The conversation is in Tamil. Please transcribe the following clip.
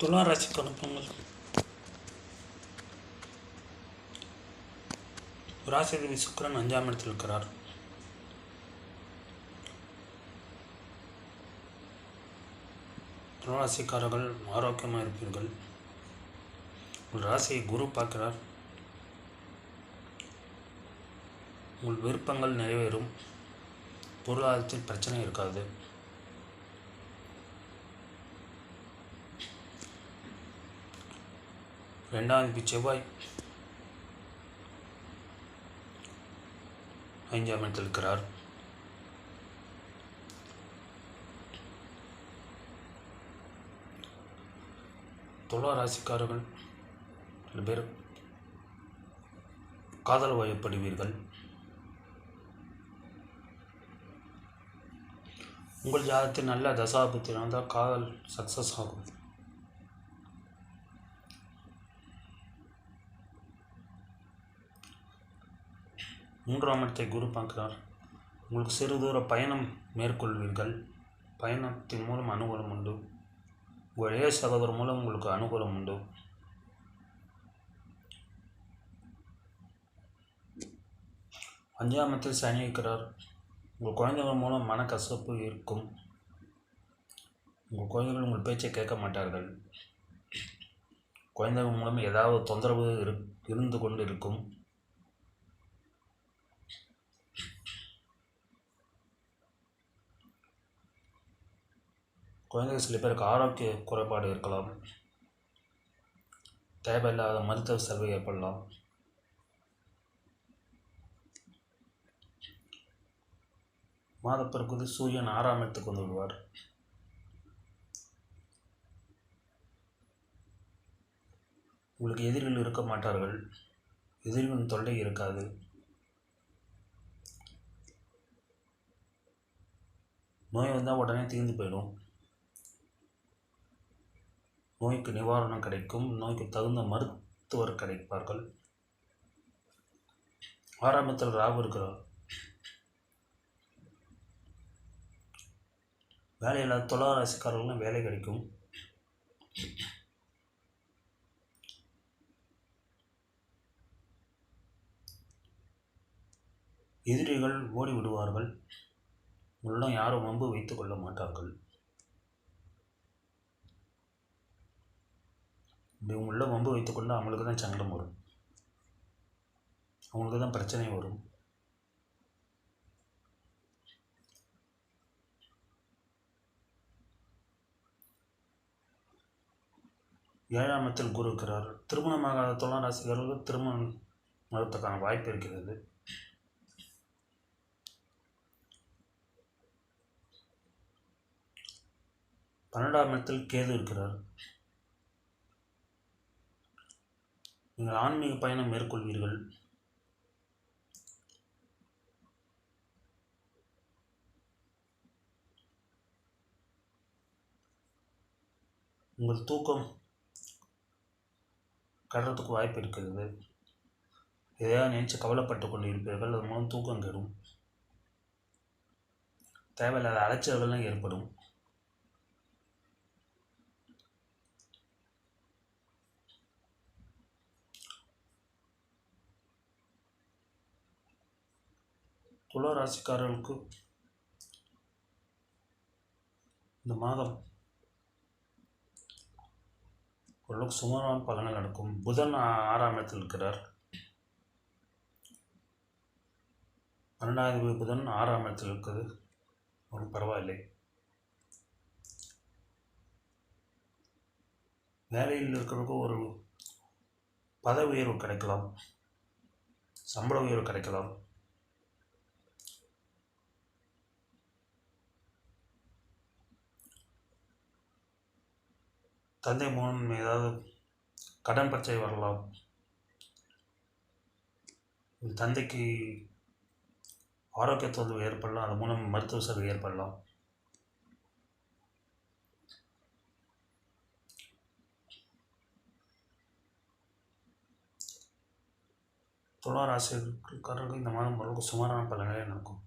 துலா ராசிக்கு அனுப்புங்கள் ராசிதேவி சுக்கரன் அஞ்சாம் இடத்தில் இருக்கிறார். துளாராசிக்காரர்கள் ஆரோக்கியமாக இருப்பீர்கள். உங்கள் ராசியை குரு பார்க்கிறார். உங்கள் விருப்பங்கள் நிறைவேறும். பொருளாதாரத்தில் பிரச்சனை இருக்காது. ரெண்டாம் செவ்வாய். ஐந்தாம் இடத்தில் இருக்கிறார். துலா ராசிக்காரர்கள் சில பேர் காதல் வயப்படுவீர்கள். உங்கள் ஜாதகத்தில் நல்ல தசாபத்தில் நடந்தால் காதல் சக்ஸஸ் ஆகும். மூன்றாம் இடத்தை குரு பார்க்கிறார். உங்களுக்கு சிறு தூர பயணம் மேற்கொள்வீர்கள். பயணத்தின் மூலம் அனுகூலம் உண்டு. உங்கள் இளைய சகோதரர் மூலம் உங்களுக்கு அனுகூலம் உண்டு. அஞ்சாமத்தில் சனி இருக்கிறார். உங்கள் குழந்தைகள் மூலம் மனக்கசப்பு இருக்கும். உங்கள் குழந்தைகள் உங்கள் பேச்சை கேட்க மாட்டார்கள். குழந்தைகள் மூலம் ஏதாவது தொந்தரவு இரு இருந்து கொண்டு இருக்கும் குழந்தைகள் சில பேருக்கு ஆரோக்கிய குறைபாடு இருக்கலாம். தேவையில்லாத மருத்துவ செலவு ஏற்படலாம். மாதப்பிறகுது சூரியன் ஆறாம் இடத்துக்கு வந்து விடுவார். உங்களுக்கு எதிரிகள் இருக்க மாட்டார்கள். எதிரிகளின் தொல்லை இருக்காது. நோய் வந்தால் உடனே தீர்ந்து போயிடும். நோய்க்கு நிவாரணம் கிடைக்கும் நோய்க்கு தகுந்த மருத்துவர் கிடைப்பார்கள். ஆரம்பத்தில் ராகு இருக்கிறார். வேலையில்லாத தொழிலாசிக்காரர்களும் வேலை கிடைக்கும். எதிரிகள் ஓடி விடுவார்கள் உங்களிடம் யாரும் வம்பு வைத்துக் கொள்ள மாட்டார்கள். இவங்க உங்களிடம் வம்பு வைத்துக்கொண்டு அவங்களுக்கு தான் சங்கடம் வரும். அவங்களுக்கு தான் பிரச்சனை வரும். ஏழாமத்தில் குரு இருக்கிறார். திருமணமாகாத தொழில் ராசிக்காரர்களுக்கு திருமணம் நடத்துக்கான வாய்ப்பு இருக்கிறது. பன்னெண்டாம் இடத்தில் கேது இருக்கிறார். நீங்கள் ஆன்மீக பயணம் மேற்கொள்வீர்கள். உங்கள் தூக்கம் கடுறதுக்கு வாய்ப்பு இருக்கிறது. எதையாவது நினச்சி கவலைப்பட்டு கொண்டு இருப்பீர்கள் அது மூலம் தூக்கம் கெடும். தேவையில்லாத அலைச்சல்கள்லாம் ஏற்படும். துளராசிக்காரர்களுக்கு இந்த மாதம் ஓரளவுக்கு சுமாரான பலன்கள் நடக்கும். புதன் ஆறாம் இடத்தில் இருக்கிறார். பன்னெண்டாவது புதன் ஆறாம் இடத்தில் இருக்குது. ஒன்றும் பரவாயில்லை. வேலையில் இருக்கிறவங்க ஒரு பதவி உயர்வு கிடைக்கலாம். சம்பள உயர்வு கிடைக்கலாம். தந்தை மூலம் ஏதாவது கடன் பிரச்சனை வரலாம். தந்தைக்கு ஆரோக்கிய தொல்லை ஏற்படலாம். அது மூலம் மருத்துவ செலவு ஏற்படலாம். துளாராசிக்காரர்கள் இந்த மாதம் ஓரளவுக்கு சுமாரான பலன்களே நடக்கும்.